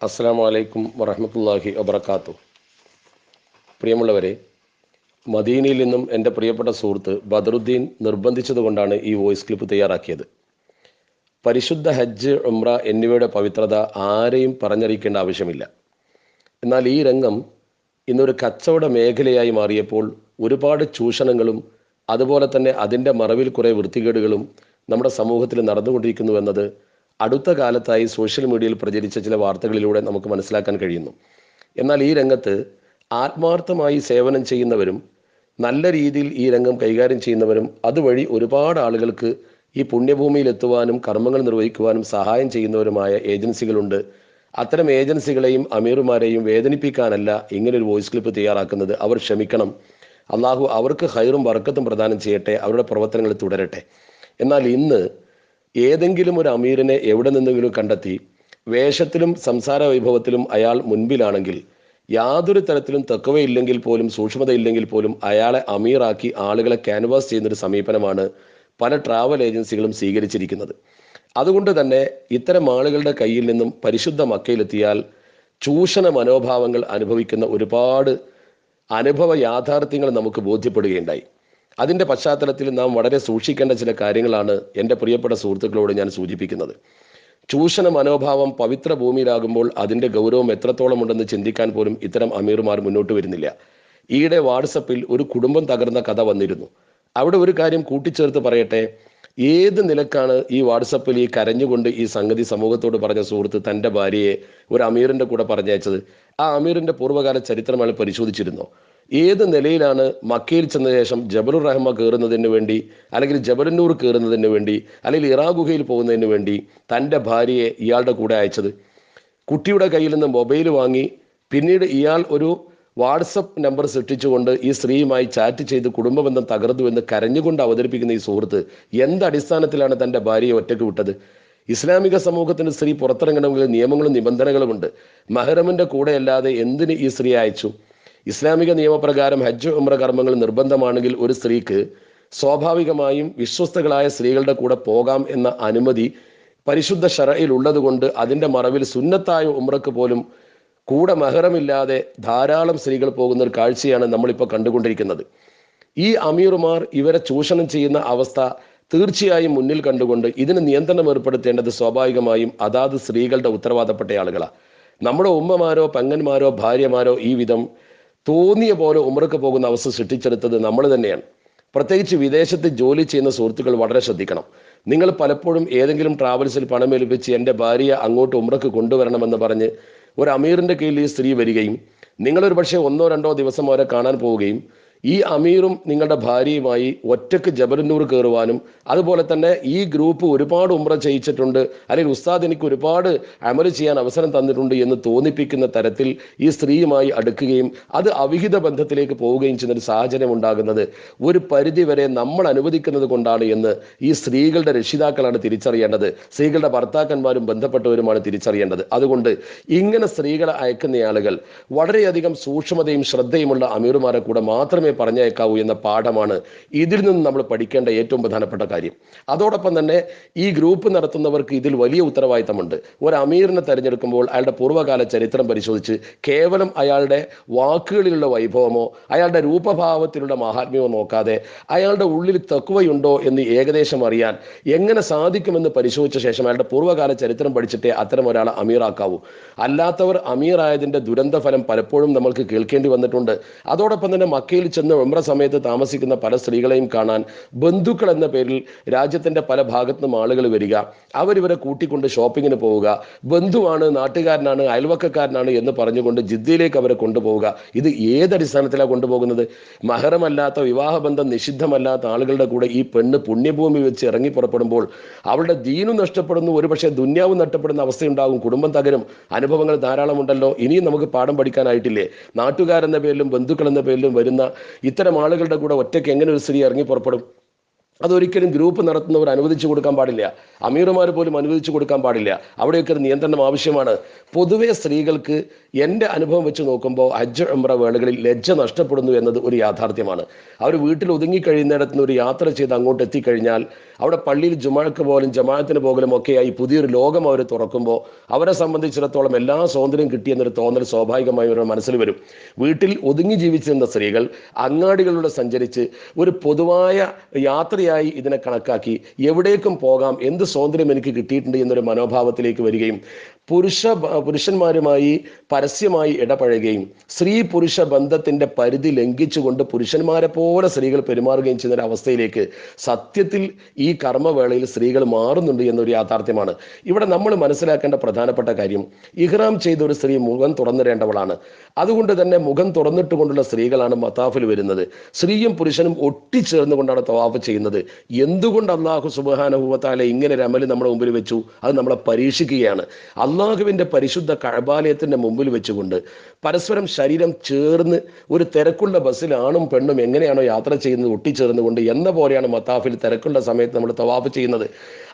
അസ്സാം വലൈക്കും വറഹമത്തല്ലാഹി വബർക്കാത്തു പ്രിയമുള്ളവരെ മദീനയിൽ നിന്നും എന്റെ പ്രിയപ്പെട്ട സുഹൃത്ത് ബദറുദ്ദീൻ നിർബന്ധിച്ചതുകൊണ്ടാണ് ഈ വോയിസ് ക്ലിപ്പ് തയ്യാറാക്കിയത്. പരിശുദ്ധ ഹജ്ജ് ഉംറ എന്നിവയുടെ പവിത്രത ആരെയും പറഞ്ഞറിയിക്കേണ്ട ആവശ്യമില്ല. എന്നാൽ ഈ രംഗം ഇന്നൊരു കച്ചവട മേഖലയായി മാറിയപ്പോൾ ഒരുപാട് ചൂഷണങ്ങളും അതുപോലെ തന്നെ അതിന്റെ മറവിൽ കുറേ വൃത്തികേടുകളും നമ്മുടെ സമൂഹത്തിൽ നടന്നുകൊണ്ടിരിക്കുന്നുവെന്നത് അടുത്ത കാലത്തായി സോഷ്യൽ മീഡിയയിൽ പ്രചരിച്ച ചില വാർത്തകളിലൂടെ നമുക്ക് മനസ്സിലാക്കാൻ കഴിയുന്നു. എന്നാൽ ഈ രംഗത്ത് ആത്മാർത്ഥമായി സേവനം ചെയ്യുന്നവരും നല്ല രീതിയിൽ ഈ രംഗം കൈകാര്യം ചെയ്യുന്നവരും അതുവഴി ഒരുപാട് ആളുകൾക്ക് ഈ പുണ്യഭൂമിയിൽ എത്തുവാനും കർമ്മങ്ങൾ നിർവഹിക്കുവാനും സഹായം ചെയ്യുന്നവരുമായ ഏജൻസികളുണ്ട്. അത്തരം ഏജൻസികളെയും അമീറുമാരെയും വേദനിപ്പിക്കാനല്ല ഇങ്ങനൊരു വോയിസ് ക്ലിപ്പ് തയ്യാറാക്കുന്നത്. അവർ ക്ഷമിക്കണം. അള്ളാഹു അവർക്ക് ഹൈറും വർക്കത്തും പ്രദാനം ചെയ്യട്ടെ. അവരുടെ പ്രവർത്തനങ്ങൾ തുടരട്ടെ. എന്നാൽ ഇന്ന് ഏതെങ്കിലും ഒരു അമീറിനെ എവിടെ നിന്നെങ്കിലും കണ്ടെത്തി വേഷത്തിലും സംസാര വൈഭവത്തിലും അയാൾ മുൻപിലാണെങ്കിൽ യാതൊരു തരത്തിലും തെക്കവയില്ലെങ്കിൽ പോലും സൂക്ഷ്മതയില്ലെങ്കിൽ പോലും അയാളെ അമീറാക്കി ആളുകളെ ക്യാൻവാസ് ചെയ്യുന്നൊരു സമീപനമാണ് പല ട്രാവൽ ഏജൻസികളും സ്വീകരിച്ചിരിക്കുന്നത്. അതുകൊണ്ട് തന്നെ ഇത്തരം ആളുകളുടെ കയ്യിൽ നിന്നും പരിശുദ്ധ മക്കയിലെത്തിയാൽ ചൂഷണ മനോഭാവങ്ങൾ അനുഭവിക്കുന്ന ഒരുപാട് അനുഭവ യാഥാർത്ഥ്യങ്ങൾ നമുക്ക് ബോധ്യപ്പെടുകയുണ്ടായി. അതിന്റെ പശ്ചാത്തലത്തിൽ നാം വളരെ സൂക്ഷിക്കേണ്ട ചില കാര്യങ്ങളാണ് എന്റെ പ്രിയപ്പെട്ട സുഹൃത്തുക്കളോട് ഞാൻ സൂചിപ്പിക്കുന്നത്. ചൂഷണ മനോഭാവം പവിത്ര ഭൂമിയിലാകുമ്പോൾ അതിന്റെ ഗൗരവം എത്രത്തോളം ഉണ്ടെന്ന് ചിന്തിക്കാൻ പോലും ഇത്തരം അമീർമാർ മുന്നോട്ട് വരുന്നില്ല. ഈയിടെ വാട്സപ്പിൽ ഒരു കുടുംബം തകർന്ന കഥ വന്നിരുന്നു. അവിടെ ഒരു കാര്യം കൂട്ടിച്ചേർത്ത് പറയട്ടെ. ഏത് നിലക്കാണ് ഈ വാട്സപ്പിൽ ഈ കരഞ്ഞുകൊണ്ട് ഈ സംഗതി സമൂഹത്തോട് പറഞ്ഞ സുഹൃത്ത് തന്റെ ഭാര്യയെ ഒരു അമീറിന്റെ കൂടെ പറഞ്ഞയച്ചത്? ആ അമീറിന്റെ പൂർവകാല ചരിത്രമാണ് പരിശോധിച്ചിരുന്നോ ഏത് നിലയിലാണ് മക്കയിൽ ചെന്ന ശേഷം ജബലുർ റഹ്മ കയറുന്നതിന് വേണ്ടി അല്ലെങ്കിൽ ജബലന്നൂർ കയറുന്നതിന് വേണ്ടി അല്ലെങ്കിൽ ഇറാ ഗുഹയിൽ പോകുന്നതിന് വേണ്ടി തന്റെ ഭാര്യയെ ഇയാളുടെ കൂടെ അയച്ചത്? കുട്ടിയുടെ കയ്യിൽ നിന്ന് മൊബൈൽ വാങ്ങി പിന്നീട് ഇയാൾ ഒരു വാട്സപ്പ് നമ്പർ സൃഷ്ടിച്ചുകൊണ്ട് ഈ സ്ത്രീയുമായി ചാറ്റ് ചെയ്ത് കുടുംബബന്ധം തകർന്നു എന്ന് കരഞ്ഞുകൊണ്ട് അവതരിപ്പിക്കുന്ന ഈ സുഹൃത്ത് എന്ത് അടിസ്ഥാനത്തിലാണ് തന്റെ ഭാര്യയെ ഒറ്റയ്ക്ക് വിട്ടത്? ഇസ്ലാമിക സമൂഹത്തിന് സ്ത്രീ പുറത്തിറങ്ങണമെങ്കിൽ നിയമങ്ങളും നിബന്ധനകളുമുണ്ട്. മഹറമിന്റെ കൂടെയല്ലാതെ എന്തിന് ഈ സ്ത്രീ അയച്ചു? ഇസ്ലാമിക നിയമപ്രകാരം ഹജ്ജ് ഉമ്ര കർമ്മങ്ങൾ നിർബന്ധമാണെങ്കിൽ ഒരു സ്ത്രീക്ക് സ്വാഭാവികമായും വിശ്വസ്തകളായ സ്ത്രീകളുടെ കൂടെ പോകാം എന്ന അനുമതി പരിശുദ്ധ ഷറയിൽ ഉള്ളതുകൊണ്ട് അതിന്റെ മറവിൽ സുന്നത്തായ ഉമ്രക്ക് പോലും കൂടെ മഹറമില്ലാതെ ധാരാളം സ്ത്രീകൾ പോകുന്ന ഒരു കാഴ്ചയാണ് നമ്മളിപ്പോൾ കണ്ടുകൊണ്ടിരിക്കുന്നത്. ഈ അമീറുമാർ ഇവരെ ചൂഷണം ചെയ്യുന്ന അവസ്ഥ തീർച്ചയായും മുന്നിൽ കണ്ടുകൊണ്ട് ഇതിന് നിയന്ത്രണം ഏർപ്പെടുത്തേണ്ടത് സ്വാഭാവികമായും അതാത് സ്ത്രീകളുടെ ഉത്തരവാദപ്പെട്ട ആളുകളാണ് നമ്മുടെ ഉമ്മമാരോ പെങ്ങന്മാരോ ഭാര്യമാരോ ഈ വിധം തോന്നിയ പോലെ ഉമർക്ക് പോകുന്ന അവസ്ഥ സൃഷ്ടിച്ചെടുത്തത് നമ്മൾ തന്നെയാണ്. പ്രത്യേകിച്ച് വിദേശത്ത് ജോലി ചെയ്യുന്ന സുഹൃത്തുക്കൾ വളരെ ശ്രദ്ധിക്കണം. നിങ്ങൾ പലപ്പോഴും ഏതെങ്കിലും ട്രാവൽസിൽ പണമേൽപ്പിച്ച് എന്റെ ഭാര്യയെ അങ്ങോട്ട് ഉമ്രക്ക് കൊണ്ടുവരണമെന്ന് പറഞ്ഞ് ഒരു അമീറിന്റെ കീഴിൽ ഈ സ്ത്രീ വരികയും നിങ്ങളൊരു പക്ഷേ ഒന്നോ രണ്ടോ ദിവസം അവരെ കാണാൻ പോവുകയും ഈ അമീറും നിങ്ങളുടെ ഭാര്യയുമായി ഒറ്റയ്ക്ക് ജബലന്നൂർ കയറുവാനും അതുപോലെ തന്നെ ഈ ഗ്രൂപ്പ് ഒരുപാട് ഉമ്ര ചെയ്യിച്ചിട്ടുണ്ട് അല്ലെങ്കിൽ ഉസ്താദ് എനിക്ക് ഒരുപാട് അമൽ ചെയ്യാൻ അവസരം തന്നിട്ടുണ്ട് എന്ന് തോന്നിപ്പിക്കുന്ന തരത്തിൽ ഈ സ്ത്രീയുമായി അടുക്കുകയും അത് അവിഹിത ബന്ധത്തിലേക്ക് പോവുകയും ചെയ്യുന്ന ഒരു സാഹചര്യം ഉണ്ടാകുന്നത്. ഒരു പരിധി വരെ നമ്മൾ അനുവദിക്കുന്നത് കൊണ്ടാണ് എന്ന് ഈ സ്ത്രീകളുടെ രക്ഷിതാക്കളാണ് തിരിച്ചറിയേണ്ടത്. സ്ത്രീകളുടെ ഭർത്താക്കന്മാരും ബന്ധപ്പെട്ടവരുമാണ് തിരിച്ചറിയേണ്ടത്. അതുകൊണ്ട് ഇങ്ങനെ സ്ത്രീകളെ അയക്കുന്ന ആളുകൾ വളരെയധികം സൂക്ഷ്മതയും ശ്രദ്ധയുമുള്ള അമീറുമാരെ കൂടെ മാത്രമേ മാത്രമേ പറഞ്ഞേക്കാവൂ എന്ന പാഠമാണ് ഇതിൽ നിന്ന് നമ്മൾ പഠിക്കേണ്ട ഏറ്റവും പ്രധാനപ്പെട്ട കാര്യം. അതോടൊപ്പം തന്നെ ഈ ഗ്രൂപ്പ് നടത്തുന്നവർക്ക് ഇതിൽ വലിയ ഉത്തരവാദിത്തമുണ്ട്. ഒരു അമീറിനെ തിരഞ്ഞെടുക്കുമ്പോൾ അയാളുടെ പൂർവകാല ചരിത്രം പരിശോധിച്ച് കേവലം അയാളുടെ വാക്കുകളിലുള്ള വൈഭവമോ അയാളുടെ രൂപഭാവത്തിലുള്ള മഹാത്മ്യമോ നോക്കാതെ അയാളുടെ ഉള്ളിൽ തക്കുവയുണ്ടോ എന്ന് ഏകദേശം അറിയാൻ എങ്ങനെ സാധിക്കുമെന്ന് പരിശോധിച്ച ശേഷം അയാളുടെ പൂർവകാല ചരിത്രം പഠിച്ചിട്ടേ അത്തരം ഒരാളെ അമീറാക്കാവൂ. അല്ലാത്തവർ അമീറായതിന്റെ ദുരന്ത ഫലം പലപ്പോഴും നമ്മൾക്ക് കേൾക്കേണ്ടി വന്നിട്ടുണ്ട്. അതോടൊപ്പം തന്നെ മക്കയിൽ ചെന്ന് ഉമ്ര സമയത്ത് താമസിക്കുന്ന പല സ്ത്രീകളെയും കാണാൻ ബന്ധുക്കൾ എന്ന പേരിൽ രാജ്യത്തിന്റെ പല ഭാഗത്തു നിന്നും ആളുകൾ വരിക. അവരിവരെ കൂട്ടിക്കൊണ്ട് ഷോപ്പിങ്ങിന് പോവുക. ബന്ധുവാണ് നാട്ടുകാരനാണ് അയൽവക്കക്കാരനാണ് എന്ന് പറഞ്ഞുകൊണ്ട് ജിദ്ദയിലേക്ക് അവരെ കൊണ്ടുപോവുക. ഇത് ഏതടിസ്ഥാനത്തിലാണ് കൊണ്ടുപോകുന്നത്? മഹറമല്ലാത്ത വിവാഹബന്ധം നിഷിദ്ധമല്ലാത്ത ആളുകളുടെ കൂടെ ഈ പെണ്ണ് പുണ്യഭൂമി വെച്ച് ഇറങ്ങി പുറപ്പെടുമ്പോൾ അവളുടെ ദീനും നഷ്ടപ്പെടുന്നു. ഒരുപക്ഷെ ദുന്യാവും നഷ്ടപ്പെടുന്ന അവസ്ഥയുണ്ടാകും. കുടുംബം തകരും. അനുഭവങ്ങൾ ധാരാളമുണ്ടല്ലോ. ഇനിയും നമുക്ക് പാഠം പഠിക്കാനായിട്ടില്ലേ? നാട്ടുകാരെന്ന പേരിലും ബന്ധുക്കൾ എന്ന പേരിലും വരുന്ന ഇത്തരം ആളുകളുടെ കൂടെ ഒറ്റയ്ക്ക് എങ്ങനെ ഒരു സ്ത്രീ ഇറങ്ങി പുറപ്പെടും? അതൊരിക്കലും ഗ്രൂപ്പ് നടത്തുന്നവർ അനുവദിച്ചു കൊടുക്കാൻ പാടില്ല. അമീറുമാർ പോലും അനുവദിച്ചു കൊടുക്കാൻ പാടില്ല. അവിടെയൊക്കെ ഒരു നിയന്ത്രണം ആവശ്യമാണ്. പൊതുവെ സ്ത്രീകൾക്ക് എന്റെ അനുഭവം വെച്ച് നോക്കുമ്പോൾ ഹജ്ജ് ഉംറ വേളകളിൽ ലജ്ജ നഷ്ടപ്പെടുന്നു എന്നത് ഒരു യാഥാർത്ഥ്യമാണ്. അവർ വീട്ടിൽ ഒതുങ്ങി കഴിയുന്നിടത്തുനിന്ന് ഒരു യാത്ര ചെയ്ത് അങ്ങോട്ട് എത്തിക്കഴിഞ്ഞാൽ അവിടെ പള്ളിയിൽ ജുമാക്ക് പോലും ജമാഅത്തിന് പോകലും ഒക്കെയായി പുതിയൊരു ലോകം അവർ തുറക്കുമ്പോൾ അവരെ സംബന്ധിച്ചിടത്തോളം എല്ലാ സ്വാതന്ത്ര്യം കിട്ടിയെന്നൊരു തോന്നൽ സ്വാഭാവികമായി അവരുടെ മനസ്സിൽ വരും. വീട്ടിൽ ഒതുങ്ങി ജീവിച്ചിരുന്ന സ്ത്രീകൾ അങ്ങാടികളിലൂടെ സഞ്ചരിച്ച് ഒരു പൊതുവായ യാത്രയായി ഇതിനെ കണക്കാക്കി എവിടേക്കും പോകാം എന്ത് സ്വാതന്ത്ര്യം എനിക്ക് കിട്ടിയിട്ടുണ്ട് എന്നൊരു മനോഭാവത്തിലേക്ക് വരികയും പുരുഷ പുരുഷന്മാരുമായി പരസ്യമായി ഇടപഴകുകയും സ്ത്രീ പുരുഷ ബന്ധത്തിന്റെ പരിധി ലംഘിച്ചുകൊണ്ട് പുരുഷന്മാരെ പോലെ സ്ത്രീകൾ പെരുമാറുകയും ചെയ്യുന്ന ഒരു അവസ്ഥയിലേക്ക് സത്യത്തിൽ ഈ കർമ്മവേളയിൽ സ്ത്രീകൾ മാറുന്നുണ്ട് എന്നൊരു യാഥാർത്ഥ്യമാണ്. ഇവിടെ നമ്മൾ മനസ്സിലാക്കേണ്ട പ്രധാനപ്പെട്ട കാര്യം ഇഹ്റാം ചെയ്ത ഒരു സ്ത്രീ മുഖം തുറന്നിടേണ്ടവളാണ്. അതുകൊണ്ട് തന്നെ മുഖം തുറന്നിട്ട് കൊണ്ടുള്ള സ്ത്രീകളാണ് മതാഫിൽ വരുന്നത്. സ്ത്രീയും പുരുഷനും ഒട്ടിച്ചേർന്നുകൊണ്ടാണ് തവാഫ് ചെയ്യുന്നത്. എന്തുകൊണ്ട് അള്ളാഹു സുബാനുഭവത്താലെ ഇങ്ങനെ ഒരു അമൽ നമ്മുടെ മുമ്പിൽ വെച്ചു? അത് നമ്മളെ പരീക്ഷിക്കുകയാണ്. അള്ളാഹുവിന്റെ പരിശുദ്ധ കഴബാലയത്തിന്റെ മുമ്പിൽ വെച്ചുകൊണ്ട് പരസ്പരം ശരീരം ചേർന്ന് ഒരു തിരക്കുള്ള ബസ്സിൽ ആണും പെണ്ണും എങ്ങനെയാണോ യാത്ര ചെയ്യുന്നത് ഒട്ടിച്ചേർന്നുകൊണ്ട് എന്ന പോലെയാണ് മത്താഫിൽ തിരക്കുള്ള സമയത്ത് നമ്മൾ തവാഫ് ചെയ്യുന്നത്.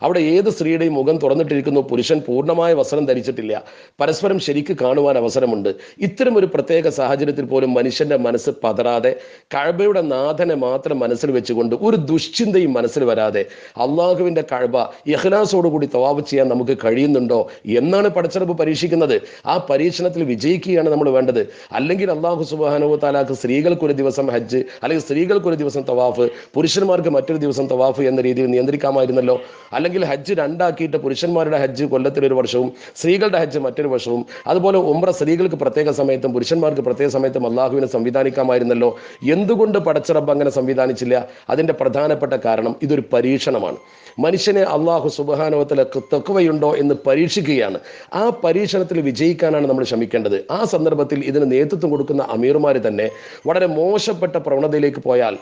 അവിടെ ഏത് സ്ത്രീയുടെയും മുഖം തുറന്നിട്ടിരിക്കുന്നു പുരുഷൻ പൂർണമായ വസ്ത്രം ധരിച്ചിട്ടില്ല. പരസ്പരം ശരിക്ക് കാണുവാൻ അവസരമുണ്ട്. ഇത്തരം ഒരു പ്രത്യേക സാഹചര്യത്തിൽ പോലും മനുഷ്യന്റെ മനസ്സ് പതറാതെ കഴബയുടെ നാഥനെ മാത്രം മനസ്സിൽ വെച്ചുകൊണ്ട് ഒരു ദുശ്ചിന്തയും മനസ്സിൽ വരാതെ അള്ളാഹുവിന്റെ കഴബ ഇഹ്ലാസോടുകൂടി തവാഫ് ചെയ്യാൻ നമുക്ക് കഴിയുന്നുണ്ടോ എന്നാണ് പടച്ചെടുപ്പ് പരീക്ഷിക്കുന്നത്. ആ പരീക്ഷണത്തിൽ വിജയിക്കുകയാണ് നമ്മൾ വേണ്ടത്. അല്ലെങ്കിൽ അള്ളാഹു സുബാനു താലാക്ക് സ്ത്രീകൾക്കൊരു ദിവസം ഹജ്ജ് അല്ലെങ്കിൽ സ്ത്രീകൾക്കൊരു ദിവസം തവാഫ് പുരുഷന്മാർക്ക് മറ്റൊരു ദിവസം തവാഫ് എന്ന രീതിയിൽ നിയന്ത്രിക്കാമായിരുന്നല്ലോ. അല്ലെങ്കിൽ ഹജ്ജ് രണ്ടാക്കിയിട്ട് പുരുഷന്മാരുടെ ഹജ്ജ് കൊല്ലത്തിൽ ഒരു വർഷവും സ്ത്രീകളുടെ ഹജ്ജ് മറ്റൊരു വർഷവും. അതുപോലെ ഉമ്ര സ്ത്രീകൾക്ക് പ്രത്യേക സമയത്തും പുരുഷന്മാർക്ക് പ്രത്യേക സമയത്തും അള്ളാഹുവിനെ സംവിധാനിക്കാമായിരുന്നല്ലോ. എന്തുകൊണ്ട് പടച്ചിറബ് അങ്ങനെ സംവിധാനിച്ചില്ല? അതിന്റെ പ്രധാനപ്പെട്ട കാരണം ഇതൊരു പരീക്ഷണമാണ്. മനുഷ്യനെ അള്ളാഹു സുബാനുവത്തിൽ തെക്കുവയുണ്ടോ എന്ന് പരീക്ഷിക്കുകയാണ്. ആ പരീക്ഷണത്തിൽ വിജയിക്കാനാണ് നമ്മൾ ശ്രമിക്കേണ്ടത്. ആ സന്ദർഭത്തിൽ ഇതിന് നേതൃത്വം കൊടുക്കുന്ന അമീർമാർ തന്നെ വളരെ മോശപ്പെട്ട പ്രവണതയിലേക്ക് പോയാൽ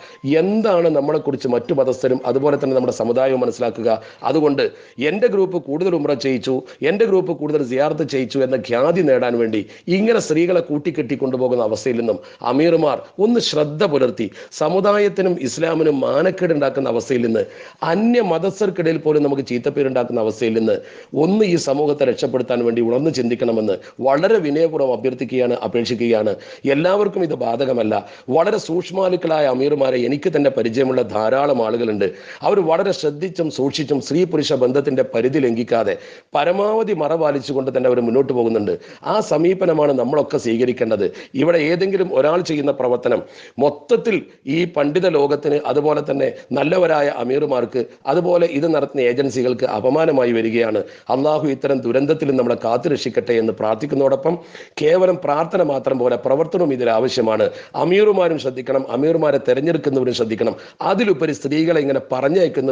എന്താണ് നമ്മളെക്കുറിച്ച് മറ്റു മതസ്ഥരും അതുപോലെ തന്നെ നമ്മുടെ സമുദായവും മനസ്സിലാക്കുക. അതുകൊണ്ട് എന്റെ ഗ്രൂപ്പ് കൂടുതൽ ഉമ്ര ചെയ്യിച്ചു എന്റെ ഗ്രൂപ്പ് കൂടുതൽ സിയാർത്ത് ചെയ്യിച്ചു എന്ന ഖ്യാതി നേടാൻ വേണ്ടി ഇങ്ങനെ സ്ത്രീകളെ കൂട്ടിക്കെട്ടി കൊണ്ടുപോകുന്ന അവസ്ഥയിൽ നിന്നും അമീർമാർ ഒന്ന് ശ്രദ്ധ പുലർത്തി സമുദായത്തിനും ഇസ്ലാമിനും മാനക്കേടുണ്ടാക്കുന്ന അവസ്ഥയിൽ നിന്ന് അന്യ മതസ്ഥർക്കിടയിൽ പോലും നമുക്ക് ചീത്തപ്പേരുണ്ടാക്കുന്ന അവസ്ഥയിൽ നിന്ന് ഒന്ന് ഈ സമൂഹത്തെ രക്ഷപ്പെടുത്താൻ വേണ്ടി ഉണർന്ന് ചിന്തിക്കണമെന്ന് വളരെ വിനയപൂർവം അഭ്യർത്ഥിക്കുകയാണ് അപേക്ഷിക്കുകയാണ്. എല്ലാവർക്കും ഇത് ബാധകമല്ല. വളരെ സൂക്ഷ്മാലുക്കളായ അമീർമാരെ എനിക്ക് തന്നെ പരിചയമുള്ള ധാരാളം ആളുകളുണ്ട്. അവർ വളരെ ശ്രദ്ധിച്ചും സൂക്ഷിച്ചും സ്ത്രീ പുരുഷ ബന്ധത്തിന്റെ പരിധി ലംഘിക്കാതെ പരമാവധി മറപാലിച്ചുകൊണ്ട് തന്നെ അവർ മുന്നോട്ട് പോകുന്നുണ്ട്. ആ സമീപനമാണ് നമ്മളൊക്കെ സ്വീകരിക്കേണ്ടത്. ഇവിടെ ഏതെങ്കിലും ഒരാൾ ചെയ്യുന്ന പ്രവർത്തനം മൊത്തത്തിൽ ഈ പണ്ഡിത ലോകത്തിന് അതുപോലെ തന്നെ നല്ലവരായ അമീർമാർക്ക് അതുപോലെ ഇത് നടത്തുന്ന ഏജൻസികൾക്ക് അപമാനമായി വരികയാണ്. അള്ളാഹു ഇത്തരം ദുരന്തത്തിൽ നമ്മളെ കാത്തുരക്ഷിക്കട്ടെ എന്ന് പ്രാർത്ഥിക്കുന്നതോടൊപ്പം കേവലം പ്രാർത്ഥന മാത്രം പോലെ പ്രവർത്തനവും ഇതിൽ ആവശ്യമാണ്. അമീറുമാരും ശ്രദ്ധിക്കണം അമീർമാരെ തെരഞ്ഞെടുക്കുന്നവരും ശ്രദ്ധിക്കണം. അതിലുപരി സ്ത്രീകളെ ഇങ്ങനെ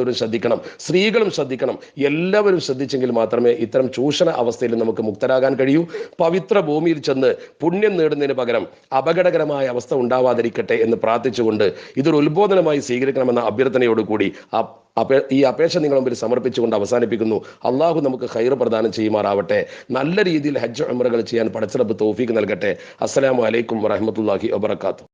പറഞ്ഞയക്കുന്നവരും ശ്രദ്ധിക്കണം. സ്ത്രീകളും ശ്രദ്ധിക്കണം. എല്ലാവരും ശ്രദ്ധിച്ചെങ്കിൽ മാത്രമേ ഇത്തരം ചൂഷണ അവസ്ഥയിൽ നമുക്ക് മുക്തരാകാൻ കഴിയൂ. പവിത്ര ഭൂമിയിൽ ചെന്ന് പുണ്യം നേടുന്നതിന് പകരം അപകടകരമായ അവസ്ഥ ഉണ്ടാവാതിരിക്കട്ടെ എന്ന് പ്രാർത്ഥിച്ചുകൊണ്ട് ഇതൊരു ഉത്ബോധനമായി സ്വീകരിക്കണമെന്ന അഭ്യർത്ഥനയോടുകൂടി ഈ അപേക്ഷ നിങ്ങൾ മുമ്പിൽ സമർപ്പിച്ചുകൊണ്ട് അവസാനിപ്പിക്കുന്നു. അള്ളാഹു നമുക്ക് ഹൈർ പ്രദാനം ചെയ്യുമാറാവട്ടെ. നല്ല രീതിയിൽ ഹജ്ജ് ഉംറകൾ ചെയ്യാൻ പടച്ചിറപ്പ് തോഫീക്ക് നൽകട്ടെ. അസ്സലാമു അലൈക്കും വറഹമത്തല്ലാഹി വബർക്കാത്തു